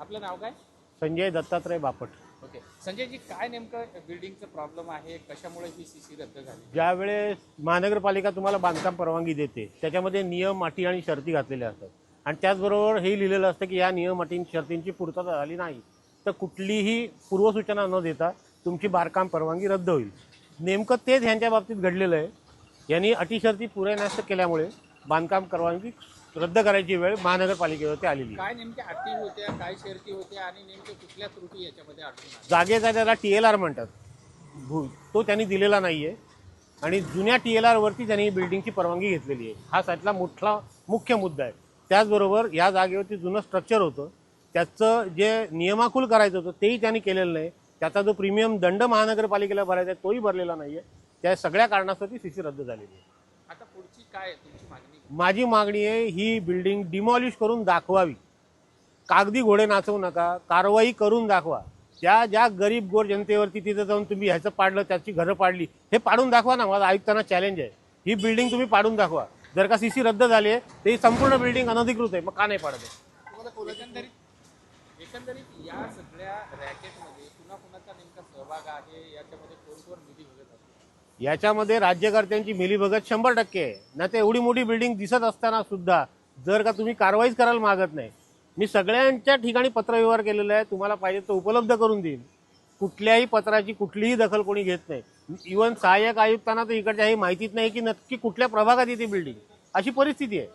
आपलं नाव काय? संजय दत्तात्रय बापट. ओके. संजयजी काय नेमकं बिल्डिंगचं प्रॉब्लेम आहे? कशामुळे ही सी सी रद्द झाली? ज्यावेळेस महानगरपालिका तुम्हाला बांधकाम परवानगी देते त्याच्यामध्ये नियम अटी आणि शर्ती घातलेल्या असतात. आणि त्याचबरोबर हे लिहिलेलं असतं की या नियम अटी शर्तींची पूर्तता झाली नाही. तर कुठलीही पूर्वसूचना न देता तुमची बांधकाम परवानगी रद्द होईल. नेमकं तेच ह्यांच्या बाबतीत घडलेलं आहे. यांनी अटी शर्ती पुरे नष्ट केल्यामुळे बांधकाम परवानगी रद्द करायची वेळ महानगरपालिकेवरती आलेली आहे. काय नेमक्या अटी होत्या काय शर्ती होत्या आणि नेमक्या कुठल्या त्रुटी याच्यामध्ये आल्या? जागेचा त्याला टी एल आर म्हणतात. भू तो त्यांनी दिलेला नाही आहे आणि जुन्या टी एल आरवरती त्यांनी ही बिल्डिंगची परवानगी घेतलेली आहे. हा त्यातला मोठा मुख्य मुद्दा आहे. त्याचबरोबर या जागेवरती जुनं स्ट्रक्चर होतं. त्याचं जे नियमाकुल करायचं होतं तेही त्यांनी केलेलं नाही. त्याचा जो प्रीमियम दंड महानगरपालिकेला भरायचा आहे तोही भरलेला नाही आहे त्या सगळ्या कारणासाठी सी सी रद्द झालेली आहे. काय आहे तुमची मागणी? माझी मागणी आहे ही बिल्डिंग डिमॉलिश करून दाखवावी. कागदी घोडे नाचवू नका कारवाई करून दाखवा. त्या ज्या गरीब गोर जनतेवरती तिथं जाऊन तुम्ही ह्याचं पाडलं त्याची घरं पाडली हे पाडून दाखवा ना माझा आयुक्तांना चॅलेंज आहे. ही बिल्डिंग तुम्ही पाडून दाखवा. जर का सीसी रद्द झाली आहे तर ही संपूर्ण बिल्डिंग अनधिकृत आहे मग का नाही पाडत? आहे? एकंदरीत एकंदरीत या सगळ्या रॅकेटमध्ये कुणा कुणाचा नेमका सहभाग आहे? याच्यामध्ये कोण कोण निधी याच्यामध्ये राज्यकर्त्यांची मिलीभगत शंभर टक्के आहे. ना ते एवढी मोठी बिल्डिंग दिसत असताना सुद्धा जर का तुम्ही कारवाईच करायला मागत नाही मी सगळ्यांच्या ठिकाणी पत्रव्यवहार केलेला आहे तुम्हाला पाहिजे तो उपलब्ध करून देईन. कुठल्याही पत्राची कुठलीही दखल कोणी घेत नाही. इवन सहाय्यक आयुक्तांना तर इकडच्या हे माहितीच नाही की नक्की कुठल्या प्रभागात येते बिल्डिंग अशी परिस्थिती आहे.